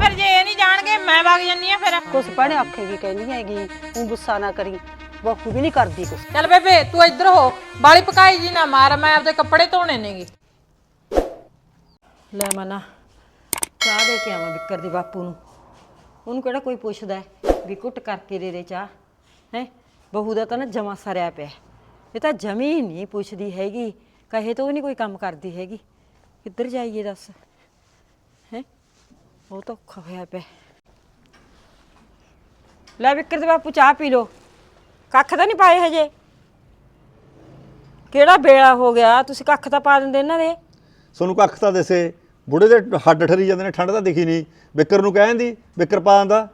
ਫਿਰ ਜੇ ਇਹ ਨਹੀਂ ਜਾਣਗੇ ਮੈਂ ਵਗ ਜੰਨੀ ਆ ਫਿਰ। ਕੁਛ ਭੈਣੇ ਆਖੇ ਵੀ ਕਹਿੰਦੀ ਹੈਗੀ ਤੂੰ ਗੁੱਸਾ ਨਾ ਕਰੀ। ਬਹੂ ਵੀ ਨਹੀਂ ਕਰਦੀ ਕੁਛ। ਚੱਲ ਬੇਬੇ ਤੂੰ ਇੱਧਰ ਹੋ। ਬਾਲੀ ਪਕਾਈ ਜੀ ਨਾ ਮਾਰ ਮੈਂ ਆਪਦੇ ਕੱਪੜੇ ਧੋਣੇ ਨੇਗੇ। ਲੈ ਮਨਾ ਚਾਹ ਦੇ ਕੇ ਆਵਾਂ ਵਿਕਰ ਦੇ ਬਾਪੂ ਨੂੰ। ਉਹਨੂੰ ਕਿਹੜਾ ਕੋਈ ਪੁੱਛਦਾ ਹੈ ਵੀ ਕੁੱਟ ਕਰਕੇ ਦੇ ਦੇ ਚਾਹ ਹੈ? ਬਹੂ ਦਾ ਤਾਂ ਨਾ ਜਮਾ ਸਰਿਆ ਪਿਆ ਇਹ ਤਾਂ ਜਮੀ ਹੀ ਨਹੀਂ ਪੁੱਛਦੀ ਹੈਗੀ ਕਹੇ ਤੋਂ ਵੀ ਨਹੀਂ ਕੋਈ ਕੰਮ ਕਰਦੀ ਹੈਗੀ। ਕਿੱਧਰ ਜਾਈਏ ਦੱਸ? ਉਹ ਤਾਂ ਔਖਾ ਹੋਇਆ ਪਿਆ। ਲੈ ਵਿਕਰ ਦੇ ਬਾਪੂ ਚਾਹ ਪੀ ਲੋ ਕੱਖ ਤਾਂ ਨਹੀਂ ਪਾਏ ਹਜੇ। ਕਿਹੜਾ ਬੇੜਾ ਹੋ ਗਿਆ? ਤੁਸੀਂ ਕੱਖ ਤਾਂ ਪਾ ਦਿੰਦੇ ਇਹਨਾਂ ਦੇ। ਸੋਨੂੰ ਕੱਖ ਤਾਂ ਦਿਸੇ। ਬੁੜੇ ਦੇ ਹੱਡ ਠਰੀ ਜਾਂਦੇ ਨੇ ਠੰਡ ਤਾਂ ਦਿਖੀ ਨਹੀਂ। ਵਿਕਰ ਨੂੰ ਕਹਿੰਦੀ ਵਿਕਰ ਪਾ ਆਂਦਾ।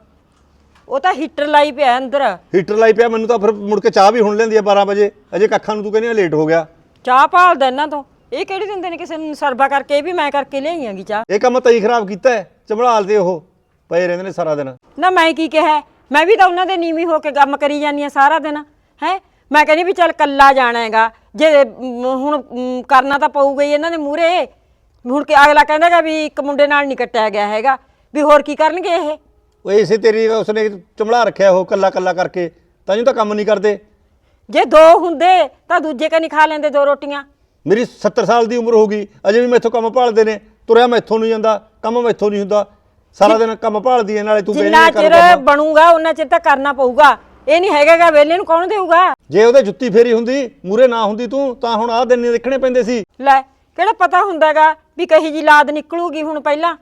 ਉਹ ਤਾਂ ਹੀਟਰ ਲਾਈ ਪਿਆ ਅੰਦਰ। ਹੀਟਰ ਲਾਈ ਪਿਆ ਮੈਨੂੰ ਤਾਂ ਫਿਰ ਮੁੜ ਕੇ ਚਾਹ ਵੀ ਹੁਣ ਲੈਂਦੀ ਆ 12 ਵਜੇ। ਅਜੇ ਕੱਖਾਂ ਨੂੰ ਤੂੰ ਕਹਿੰਦੀ ਆ ਲੇਟ ਹੋ ਗਿਆ। ਚਾਹ ਭਾਲਦਾ ਇਹਨਾਂ ਤੋਂ। ਇਹ ਕਿਹੜੀ ਦਿੰਦੇ ਨੇ ਕਿਸੇ ਨੂੰ ਸਰਬਾ ਕਰਕੇ? ਇਹ ਵੀ ਮੈਂ ਕਰਕੇ ਲਿਆਈਆਂਗੀ ਚਾਹ। ਇਹ ਕੰਮ ਤਈ ਖਰਾਬ ਕੀਤਾ ਹੈ ਚਮੜਾਲ ਦੇ ਉਹ ਪਏ ਰਹਿੰਦੇ ਨੇ ਸਾਰਾ ਦਿਨ। ਨਾ ਮੈਂ ਕੀ ਕਿਹਾ ਮੈਂ ਵੀ ਤਾਂ ਉਹਨਾਂ ਦੇ ਨੀਵੀਂ ਹੋ ਕੇ ਕੰਮ ਕਰੀ ਜਾਂਦੀ ਆ ਸਾਰਾ ਦਿਨ ਹੈ? ਮੈਂ ਕਹਿੰਦੀ ਵੀ ਚੱਲ ਕੱਲਾ ਜਾਣਾ ਹੈਗਾ। ਜੇ ਮ, ਹੁਣ ਮ, ਕਰਨਾ ਤਾਂ ਪਊਗਾ ਹੀ ਇਹਨਾਂ ਦੇ ਮੂਹਰੇ। ਹੁਣ ਕਿ ਅਗਲਾ ਕਹਿੰਦਾਗਾ ਵੀ ਇੱਕ ਮੁੰਡੇ ਨਾਲ ਨਹੀਂ ਕੱਟਿਆ ਗਿਆ ਹੈਗਾ। ਵੀ ਹੋਰ ਕੀ ਕਰਨਗੇ ਇਹ? ਉਹ ਇਸੇ ਤੇਰੀ ਉਸਨੇ ਚਮੜਾ ਰੱਖਿਆ ਉਹ ਕੱਲਾ ਕੱਲਾ ਕਰਕੇ ਤਾਂ ਤਾਂ ਕੰਮ ਨਹੀਂ ਕਰਦੇ। ਜੇ ਦੋ ਹੁੰਦੇ ਤਾਂ ਦੂਜੇ ਕਨੀ ਖਾ ਲੈਂਦੇ ਦੋ ਰੋਟੀਆਂ। ਮੇਰੀ 70 ਸਾਲ ਦੀ ਉਮਰ ਹੋ ਗਈ ਅਜੇ ਵੀ ਮੈਥੋਂ ਕੰਮ ਭਾਲਦੇ ਨੇ। ਤੁਰਿਆ ਮੈਥੋਂ ਨਹੀਂ ਜਾਂਦਾ ਕੰਮ ਮੈਥੋਂ ਨਹੀਂ ਹੁੰਦਾ। ਸਾਰਾ ਦਿਨ ਕੰਮ ਭਾਲਦੀ ਐ ਨਾਲੇ ਤੂੰ ਜਿੰਨਾ ਬੇਲੀ ਚਿਰ ਬਣੂਗਾ ਉਹਨਾਂ ਚਿਰ ਤਾਂ ਕਰਨਾ ਪਊਗਾ। ਇਹ ਨਹੀਂ ਹੈਗਾਗਾ ਵੇਲੇ ਨੂੰ ਕੌਣ ਦੇਊਗਾ? ਜੇ ਉਹਦੇ ਜੁੱਤੀ ਫੇਰੀ ਹੁੰਦੀ ਮੂਰੇ ਨਾ ਹੁੰਦੀ ਤੂੰ ਤਾਂ ਹੁਣ ਆਹ ਦਿਨ ਨਹੀਂ ਦੇਖਣੇ ਪੈਂਦੇ ਸੀ। ਲੈ ਕਿਹੜਾ ਪਤਾ ਹੁੰਦਾਗਾ ਵੀ ਕਹੀ ਜੀ ਲਾਦ ਨਿਕਲੂਗੀ ਹੁਣ ਪਹਿਲਾਂ?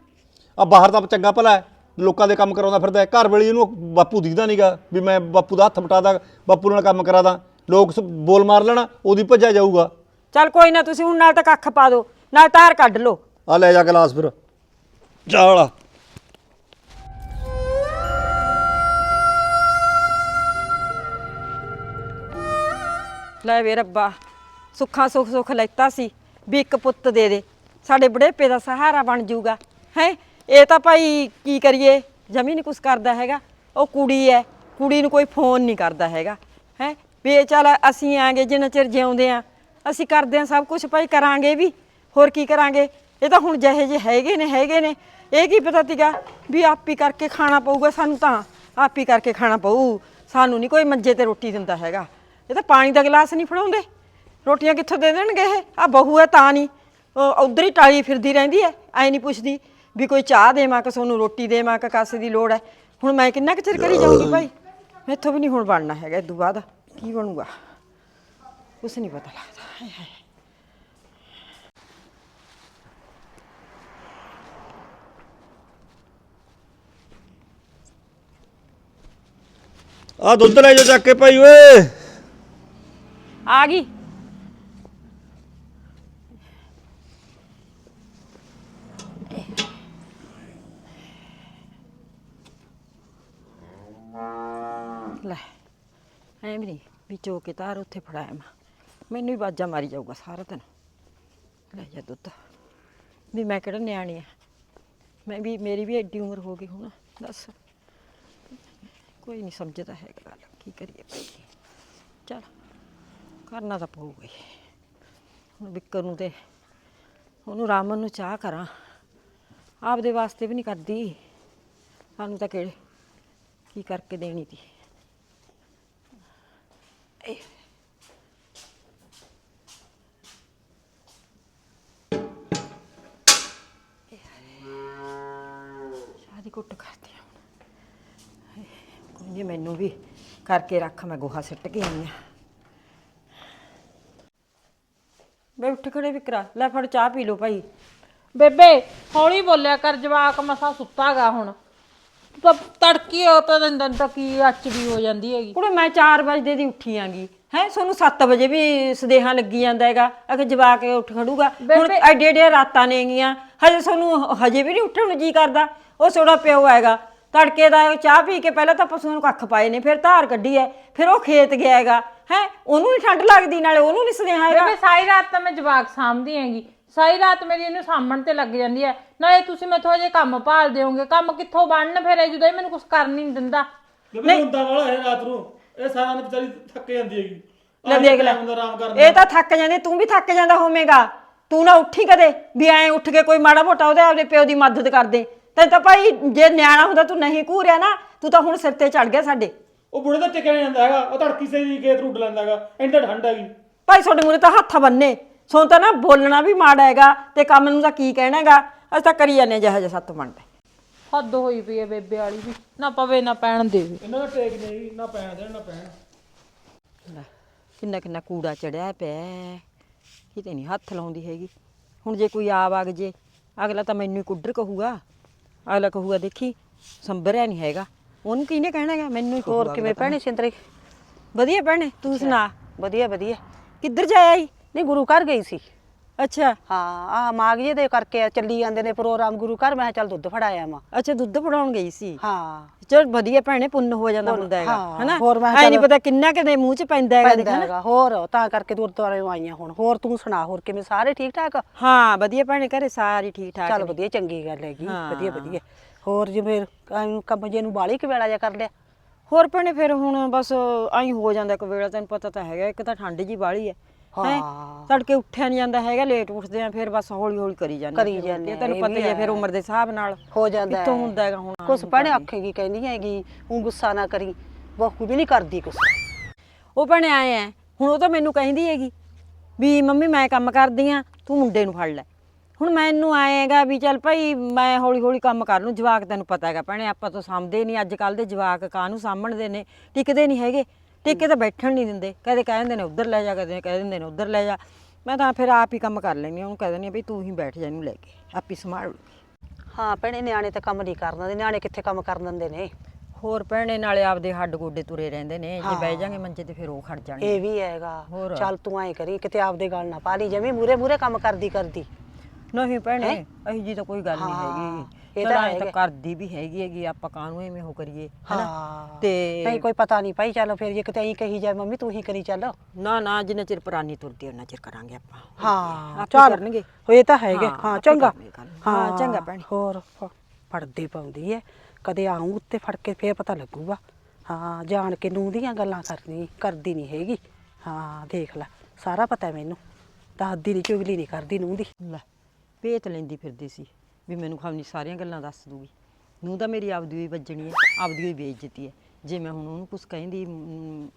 ਆ ਬਾਹਰ ਦਾ ਚੰਗਾ ਭਲਾ ਹੈ ਲੋਕਾਂ ਦੇ ਕੰਮ ਕਰਾਉਂਦਾ ਫਿਰਦਾ ਹੈ ਘਰ ਵੇਲੇ ਇਹਨੂੰ ਬਾਪੂ ਦਿਖਦਾ ਨਹੀਂਗਾ ਵੀ ਮੈਂ ਬਾਪੂ ਦਾ ਹੱਥ ਮਟਾਦਾ ਬਾਪੂ ਨਾਲ ਕੰਮ ਕਰਾਦਾ। ਲੋਕ ਸ- ਬੋਲ ਮਾਰ ਲੈਣਾ ਉਹਦੀ ਭੱਜਿਆ ਜਾਊਗਾ। ਚੱਲ ਕੋਈ ਨਾ ਤੁਸੀਂ ਹੁਣ ਨਾਲ ਤਾਂ ਕੱਖ ਪਾ ਦਿਓ ਨਾਲ ਤਾਰ ਕੱਢ ਲਓ। ਆ ਲੈ ਜਾ ਗਲਾਸ ਫਿਰ। ਚਾਲਾ ਲੈ ਵੇ ਰੱਬਾ ਸੁੱਖਾਂ ਸੁੱਖ ਸੁੱਖ ਲੈਤਾ ਸੀ ਵੀ ਇੱਕ ਪੁੱਤ ਦੇ ਦੇ ਸਾਡੇ ਬੁਢੇਪੇ ਦਾ ਸਹਾਰਾ ਬਣ ਜਾਊਗਾ। ਹੈ ਇਹ ਤਾਂ ਭਾਈ ਕੀ ਕਰੀਏ ਜਮੀ ਨਹੀਂ ਕੁਛ ਕਰਦਾ ਹੈਗਾ। ਉਹ ਕੁੜੀ ਹੈ ਕੁੜੀ ਨੂੰ ਕੋਈ ਫੋਨ ਨਹੀਂ ਕਰਦਾ ਹੈਗਾ। ਹੈ ਵੀ ਇਹ ਚੱਲ ਅਸੀਂ ਆਂਗੇ ਜਿੰਨਾ ਚਿਰ ਜਿਉਂਦੇ ਆ ਅਸੀਂ ਕਰਦੇ ਆ ਸਭ ਕੁਝ ਭਾਈ ਕਰਾਂਗੇ ਵੀ ਹੋਰ ਕੀ ਕਰਾਂਗੇ? ਇਹ ਤਾਂ ਹੁਣ ਜਿਹੇ ਜਿਹੇ ਹੈਗੇ ਨੇ ਹੈਗੇ ਨੇ। ਇਹ ਕੀ ਪਤਾ ਤੀਗਾ ਵੀ ਆਪ ਹੀ ਕਰਕੇ ਖਾਣਾ ਪਊਗਾ ਸਾਨੂੰ ਤਾਂ। ਆਪ ਹੀ ਕਰਕੇ ਖਾਣਾ ਪਊ। ਸਾਨੂੰ ਨਹੀਂ ਕੋਈ ਮੰਜੇ ਤੇ ਰੋਟੀ ਦਿੰਦਾ ਹੈਗਾ। ਇਹ ਤਾਂ ਪਾਣੀ ਦਾ ਗਲਾਸ ਨਹੀਂ ਫੜਾਉਂਦੇ। ਰੋਟੀਆਂ ਕਿੱਥੋਂ ਦੇ ਦੇਣਗੇ ਇਹ? ਆ ਬਹੂ ਹੈ ਤਾਂ ਨਹੀਂ ਉਧਰ ਹੀ ਟਾਲੀ ਫਿਰਦੀ ਰਹਿੰਦੀ ਹੈ ਐ ਨਹੀਂ ਪੁੱਛਦੀ ਵੀ ਕੋਈ ਚਾਹ ਦੇਵਾਂ ਕਿ ਸੋਨੂੰ ਰੋਟੀ ਦੇਵਾਂ ਕਿ ਕਾਸੇ ਦੀ ਲੋੜ ਹੈ। ਹੁਣ ਮੈਂ ਕਿੰਨਾ ਕੁ ਚਿਰ ਕਰੀ ਜਾਊਂਗੀ ਭਾਈ? ਮੈਥੋਂ ਵੀ ਨਹੀਂ ਹੁਣ ਬਣਨਾ ਹੈਗਾ ਇਦੋਂ ਬਾਅਦ ਕੀ ਬਣੂਗਾ? ਕੁਛ ਨਹੀਂ ਪਤਾ ਲੱਗਦਾ ਹਾਏ ਹਾਏ ਆ ਦੁੱਧ ਲੈ ਜਾ ਚੱਕ ਕੇ ਭਾਈ ਓਏ। ਆ ਗਈ। ਲੈ ਐਂ ਵੀ ਨਹੀਂ ਵੀ ਚੋ ਕੇ ਤਾਰ ਉੱਥੇ ਫੜਾਇਆ ਮੈਂ। ਮੈਨੂੰ ਹੀ ਬਾਜਾ ਮਾਰੀ ਜਾਊਗਾ ਸਾਰਾ ਦਿਨ। ਲੈ ਜਾ ਦੁੱਧ। ਵੀ ਮੈਂ ਕਿਹੜਾ ਨਿਆਣੀ ਆ? ਮੈਂ ਵੀ, ਮੇਰੀ ਵੀ ਐਡੀ ਉਮਰ ਹੋ ਗਈ ਹੁਣ, ਦੱਸ। ਕੋਈ ਨਹੀਂ ਸਮਝਦਾ ਹੈਗਾ ਗੱਲ, ਕੀ ਕਰੀਏ ਭਾਈ? ਚਲ, ਕਰਨਾ ਤਾਂ ਪਊਗਾ ਹੀ। ਹੁਣ ਵਿਕਰ ਨੂੰ ਤੇ ਉਹਨੂੰ ਰਾਮਨ ਨੂੰ ਚਾਹ ਕਰਾਂ। ਆਪਦੇ ਵਾਸਤੇ ਵੀ ਨਹੀਂ ਕਰਦੀ। ਸਾਨੂੰ ਤਾਂ ਕਿਹੜੇ, ਕੀ ਕਰਕੇ ਦੇਣੀ ਤੀ। ਇਹ ਮੈਨੂੰ ਵੀ ਕਰਕੇ ਰੱਖ ਮੈਂ ਗੋਹਾ ਸਿੱਟ ਕੇ ਆਈ ਆ ਬੇ ਉੱਠ ਖੜੇ ਵਿਕਰਾ ਲੈ ਫੜ ਚਾਹ ਪੀ ਲਓ ਭਾਈ। ਬੇਬੇ ਹੌਲੀ ਬੋਲਿਆ ਕਰ ਜਵਾਕ ਮਸਾ ਸੁੱਤਾਗਾ ਹੁਣ। ਤੂੰ ਤਾਂ ਤੜਕੀ ਉਹ ਤਾਂ ਦਿਨ ਦਿਨ ਤਾਂ ਕੀ ਅੱਚ ਵੀ ਹੋ ਜਾਂਦੀ ਹੈਗੀ। ਕੁੜੇ ਮੈਂ 4 ਵਜੇ ਦੀ ਉੱਠੀ ਆਂਗੀ। ਹੈ ਸੋਨੂੰ 7 ਵਜੇ ਵੀ ਸਦੇਹਾ ਲੱਗੀ ਜਾਂਦਾ ਹੈਗਾ। ਅਗੇ ਜਵਾ ਕੇ ਉੱਠ ਖੜੂਗਾ। ਹੁਣ ਐਡੇ ਐਡੇ ਰਾਤਾਂ ਨੇਗੀਆਂ। ਹਜੇ ਸੋਨੂੰ ਹਜੇ ਵੀ ਨਹੀਂ ਉੱਠਣ ਨੂੰ ਜੀ ਕਰਦਾ। ਉਹ ਸੋੜਾ ਪਿਓ ਹੈਗਾ। ਤੜਕੇ ਦਾ ਚਾਹ ਪੀ ਕੇ ਪਹਿਲਾਂ ਤਾਂ ਪਸ਼ੂਆਂ ਨੂੰ ਕੱਖ ਪਾਏ ਨੇ ਫਿਰ ਧਾਰ ਕੱਢੀ ਹੈ ਫਿਰ ਉਹ ਖੇਤ ਗਿਆ ਹੈਗਾ। ਹੈ ਉਹਨੂੰ ਨਹੀਂ ਠੰਡ ਲੱਗਦੀ ਨਾਲੇ ਉਹਨੂੰ ਨਹੀਂ ਸਦੇਹਾ ਹੈਗਾ। ਬੇਬੇ ਸਾਰੀ ਰਾਤ ਤਾਂ ਮੈਂ ਜਵਾਕ ਸਾਂਭਦੀ ਹੈਗੀ। ਸਾਰੀ ਰਾਤ ਮੇਰੀ ਇਹਨੂੰ ਸਾਂਭਣ ਤੇ ਲੱਗ ਜਾਂਦੀ ਹੈ ਨਾਲੇ ਤੁਸੀਂ ਮੈਥੋਂ ਅਜੇ ਕੰਮ ਭਾਲ ਦਿਓਗੇ ਕੰਮ ਕਿੱਥੋਂ ਬਣਨ ਫਿਰ ਇਹ ਜਦੋਂ ਇਹ ਮੈਨੂੰ ਕੁਝ ਕਰਨ ਹੀ ਨਹੀਂ ਦਿੰਦਾ। ਬੇਬੇ ਹੁੰਦਾ ਵਾਲਾ ਹੈ ਰਾਤ ਨੂੰ। ਇਹ ਸਾਰਾ ਦਿਨ ਵਿਚਾਰੀ ਥੱਕ ਜਾਂਦੀ ਹੈਗੀ। ਲੈ ਦੇਖ ਲੈ। ਆਰਾਮ ਇਹ ਤਾਂ ਥੱਕ ਜਾਂਦੇ ਤੂੰ ਵੀ ਥੱਕ ਜਾਂਦਾ ਹੋਵੇਂਗਾ। ਤੂੰ ਨਾ ਉੱਠੀ ਕਦੇ ਵੀ ਐਂ ਉੱਠ ਕੇ ਕੋਈ ਮਾੜਾ ਮੋਟਾ ਉਹਦੇ ਆਪਦੇ ਪਿਓ ਦੀ ਮਦਦ ਕਰ ਦੇ। ਤੈਨੂੰ ਤਾਂ ਭਾਈ ਜੇ ਨਿਆਣਾ ਹੁੰਦਾ ਤੂੰ ਨਹੀਂ ਘੂਰਿਆ ਨਾ ਤੂੰ ਤਾਂ ਹੁਣ ਸਿਰ ਤੇ ਚੜ ਗਿਆ ਸਾਡੇ। ਉਹ ਬੁੜੇ ਦਾ ਟਿਕਿਆ ਨਹੀਂ ਜਾਂਦਾ ਹੈਗਾ ਉਹ ਤੜਕੀ ਸੇ ਦੀ ਖੇਤ ਰੁੱਟ ਲੈਂਦਾ ਹੈਗਾ ਇੰਨੀ ਤਾਂ ਠੰਡ ਹੈਗੀ। ਭਾਈ ਤੁਹਾਡੇ ਮੂਰੇ ਤਾਂ ਹੱਥ ਬੰਨੇ ਸੋ ਤਾਂ ਨਾ ਬੋਲਣਾ ਵੀ ਮਾੜਾ ਹੈਗਾ ਤੇ ਕੰਮ ਨੂੰ ਤਾਂ ਕੀ ਕਹਿਣਾ ਹੈਗਾ ਅਸੀਂ ਤਾਂ ਕਰੀ ਜਾਂਦੇ ਜਿਹੋ ਜਿਹਾ ਸੱਤ ਬਣਦਾ ਹੱਦ ਹੋਈ ਪਈ ਹੈ ਬੇਬੇ ਵਾਲੀ ਵੀ ਨਾ ਪਵੇ ਨਾ ਪੈਣ ਦੇਵੇ ਇਹਨਾਂ ਦਾ ਟੇਕ ਨਹੀਂ ਨਾ ਪੈਣ ਦੇਣ ਨਾ ਪੈਣ। ਲੈ, ਕਿੰਨਾ ਕਿੰਨਾ ਕੂੜਾ ਚੜਿਆ ਪਿਆ ਹੈ। ਕਿਤੇ ਨਹੀਂ ਹੱਥ ਲਾਉਂਦੀ ਹੈਗੀ। ਹੁਣ ਜੇ ਕੋਈ ਆ ਵਗ ਜੇ ਅਗਲਾ ਤਾਂ ਮੈਨੂੰ ਹੀ ਕੁੱਡਰ ਕਹੂਗਾ। ਅਗਲਾ ਕਹੂਗਾ ਦੇਖੀ ਸੰਭਰਿਆ ਨਹੀਂ ਹੈਗਾ। ਉਹਨੂੰ ਕਿਹਨੇ ਕਹਿਣਾ ਹੈਗਾ? ਮੈਨੂੰ ਹੀ ਹੋਰ ਕਿਵੇਂ ਭੈਣੇ ਸਿੰਦਰੀ? ਵਧੀਆ ਭੈਣੇ ਤੂੰ ਸੁਣਾ। ਵਧੀਆ ਵਧੀਆ। ਕਿੱਧਰ ਜਾਇਆ ਈ ਨਹੀਂ ਗੁਰੂ ਘਰ ਗਈ ਸੀ। ਅੱਛਾ। ਹਾਂ ਆ ਮਾਗੀਏ ਦੇ ਕਰਕੇ ਚੱਲੀ ਜਾਂਦੇ ਨੇ ਪ੍ਰੋਗਰਾਮ ਗੁਰੂ ਘਰ। ਮੈਂ ਕਿਹਾ ਚੱਲ ਦੁੱਧ ਫੜਾਇਆ ਮਾ ਅੱਛਾ ਦੁੱਧ ਫੜਾਉਣ ਗਈ ਸੀ? ਹਾਂ। ਚਲ ਵਧੀਆ ਭੈਣੇ ਪੁੰਨ ਹੋ ਜਾਂਦਾ ਹੁੰਦਾ ਹੈਗਾ ਹਾਂ, ਹਨਾ? ਹੋਰ ਮੈਂ ਐ ਨਹੀਂ ਪਤਾ ਕਿੰਨਾ ਕਿਤੇ ਮੂੰਹ ਚ ਪੈਂਦਾ ਹੈਗਾ ਦੇਖ ਪੈਂਦਾ ਹੈਗਾ ਹੋਰ ਤਾਂ ਕਰਕੇ ਗੁਰਦੁਆਰੇ ਆਈਆਂ ਹੁਣ ਹੋਰ ਤੂੰ ਸੁਣਾ ਹੋਰ ਕਿਵੇਂ ਸਾਰੇ ਠੀਕ ਠਾਕ? ਹਾਂ ਵਧੀਆ ਭੈਣੇ ਘਰੇ ਸਾਰੀ ਠੀਕ ਠਾਕ ਚੱਲ ਨੇ। ਵਧੀਆ ਚੰਗੀ ਗੱਲ ਹੈਗੀ ਹਾਂ। ਵਧੀਆ ਵਧੀਆ। ਹੋਰ ਜਿਵੇਂ ਐਂ ਕੰਮ ਜੇ ਨੂੰ ਬਾਲੀ ਕਿ ਵੇਲਾ ਜਾ ਕਰ ਲਿਆ? ਹੋਰ ਭੈਣੇ ਫਿਰ ਹੁਣ ਬਸ ਐਂ ਹੋ ਜਾਂਦਾ ਇੱਕ ਵੇਲਾ ਤੈਨੂੰ ਪਤਾ ਤਾਂ ਹੈਗਾ ਇੱਕ ਤਾਂ ਠੰਡ ਜੀ ਬਾਲੀ ਹੈ। ਹੈਂ? ਤੜਕੇ ਉੱਠਿਆ ਨਹੀਂ ਜਾਂਦਾ ਹੈਗਾ ਲੇਟ ਉੱਠਦੇ ਆ ਫਿਰ ਬਸ ਹੌਲੀ ਹੌਲੀ ਕਰੀ ਜਾਂਦੇ ਕਰੀ ਆ, ਤੈਨੂੰ ਇਹ ਪਤਾ ਵੀ ਹੀ ਹੈ ਫਿਰ। ਉਮਰ ਦੇ ਹਿਸਾਬ ਨਾਲ ਹੋ ਜਾਂਦਾ ਕਿੱਥੋਂ। ਹੁੰਦਾ ਹੈਗਾ ਹੁਣ ਕੁਛ ਭੈਣੇ ਆਖੇਗੀ ਕਹਿੰਦੀ ਹੈਗੀ ਉਹ ਗੁੱਸਾ ਨਾ ਕਰੀ ਬਹੂ ਵੀ ਨਹੀਂ ਕਰਦੀ ਕੁਛ ਉਹ ਭੈਣੇ ਆਏ ਐ ਹੁਣ ਉਹ ਤਾਂ ਮੈਨੂੰ ਕਹਿੰਦੀ ਹੈਗੀ ਵੀ ਮੰਮੀ ਮੈਂ ਕੰਮ ਕਰਦੀ ਆ ਤੂੰ ਮੁੰਡੇ ਨੂੰ ਫੜ ਲੈ ਹੁਣ ਮੈਨੂੰ ਆਏਗਾ ਵੀ ਚੱਲ ਭਾਈ ਮੈਂ ਹੌਲੀ ਹੌਲੀ ਕੰਮ ਕਰ ਲੂੰ ਜਵਾਕ ਤੈਨੂੰ ਪਤਾ ਹੈਗਾ ਭੈਣੇ ਆਪਾਂ ਤਾਂ ਸਾਂਭਦੇ ਨਹੀਂ ਅੱਜ ਕੱਲ ਦੇ ਜਵਾਕ ਕਾਹਨੂੰ ਸਾਂਭਣਦੇ ਨੇ ਟਿਕਦੇ ਨਹੀਂ ਹੈਗੇ ਟਿੱਕੇ ਤਾਂ ਬੈਠਣ ਨਹੀਂ ਦਿੰਦੇ ਕਦੇ ਕਹਿ ਦਿੰਦੇ ਨੇ ਉੱਧਰ ਲੈ ਜਾ ਕਦੇ ਕਹਿ ਦਿੰਦੇ ਨੇ ਉੱਧਰ ਲੈ ਜਾ। ਮੈਂ ਤਾਂ ਫਿਰ ਆਪ ਹੀ ਕੰਮ ਕਰ ਲੈਂਦੀ ਹਾਂ ਉਹਨੂੰ ਕਹਿ ਦਿੰਦੀ ਹਾਂ ਵੀ ਤੂੰ ਹੀ ਬੈਠ ਜਾ ਇਹਨੂੰ ਲੈ ਕੇ ਆਪ ਹੀ ਸੰਭਾਲ। ਲਊਗੀ। ਹਾਂ ਭੈਣੇ ਨਿਆਣੇ ਤਾਂ ਕੰਮ ਨਹੀਂ ਕਰਨ ਦਿੰਦੇ ਨਿਆਣੇ ਕਿੱਥੇ ਕੰਮ ਕਰਨ ਦਿੰਦੇ ਨੇ? ਹੋਰ ਭੈਣੇ ਨਾਲੇ ਆਪਦੇ ਹੱਡ ਗੋਡੇ ਤੁਰੇ ਰਹਿੰਦੇ ਨੇ ਜੇ ਬਹਿ ਜਾਗੇ ਮੰਜੇ ਤੇ ਫਿਰ ਉਹ ਖੜ ਜਾਣਗੇ। ਇਹ ਵੀ ਹੈਗਾ। ਹੋਰ। ਚੱਲ ਤੂੰ ਐਂ ਕਰੀ ਕਿਤੇ ਆਪਦੇ ਗੱਲ ਨਾ ਪਾ ਲਈ ਜਮੀ ਮੂਰੇ ਮੂਰੇ ਕੰਮ ਕਰਦੀ ਕਰਦੀ ਨਹੀਂ ਭੈਣੇ ਅਹੀ ਜੀ ਤਾਂ ਕੋਈ ਗੱਲ ਨਹੀਂ ਹਾਂ, ਹੈਗੀ। ਇਹ ਤਾਂ ਐਂ ਹੈਗਾ। ਕਰਦੀ ਵੀ ਹੈਗੀ ਹੈਗੀ ਆਪਾਂ ਕਾਹਨੂੰ ਐਵੇਂ ਉਹ ਕਰੀਏ ਹਨਾ? ਹਾਂ। ਤੇ ਨਹੀਂ ਕੋਈ ਪਤਾ ਨਹੀਂ ਭਾਈ ਚੱਲ ਫਿਰ ਜੇ ਕਿਤੇ ਐਂ ਕਹੀ ਜਾਏ ਮੰਮੀ ਤੂੰ ਹੀ ਕਰੀ ਚੱਲ। ਨਾ ਨਾ ਜਿੰਨਾ ਚਿਰ ਪੁਰਾਣੀ ਤੁਰਦੀ ਉਹਨਾਂ ਚਿਰ ਕਰਾਂਗੇ ਆਪਾਂ। ਹਾਂ ਚੱਲ। ਕਰਨਗੇ। ਇਹ ਤਾਂ ਹੈਗੇ। ਹਾਂ, ਹਾਂ ਚੰਗਾ। ਹਾਂ, ਚੰਗਾ ਭੈਣੇ। ਹੋਰ ਫੜਦੀ ਪਾਉਂਦੀ ਐ। ਕਦੇ ਆਉਂ ਉੱਤੇ ਫੜ ਕੇ ਫੇਰ ਪਤਾ ਲੱਗੂਗਾ। ਹਾਂ ਜਾਣ ਕੇ ਨੂੰ ਦੀਆਂ ਗੱਲਾਂ ਕਰਨੀ ਕਰਦੀ ਨਹੀਂ ਹੈਗੀ। ਹਾਂ ਦੇਖ ਲੈ ਸਾਰਾ ਪਤਾ ਮੈਨੂੰ। ਦਾਦੀ ਦੀ ਚੁਗਲੀ ਨਹੀਂ ਕਰਦੀ ਨੂੰ ਦੀ। ਲੈ। ਭੇਤ ਲੈਂਦੀ ਫਿਰਦੀ ਸੀ ਵੀ ਮੈਨੂੰ ਖਾਵਨੀ ਸਾਰੀਆਂ ਗੱਲਾਂ ਦੱਸ ਦੂਗੀ। ਨੂੰ ਤਾਂ ਮੇਰੀ ਆਪਦੀ ਹੀ ਵੱਜਣੀ ਹੈ ਆਪਦੀ ਹੀ ਬੇਇੱਜ਼ਤੀ ਹੈ। ਜੇ ਮੈਂ ਹੁਣ ਉਹਨੂੰ ਕੁਝ ਕਹਿੰਦੀ ਮ,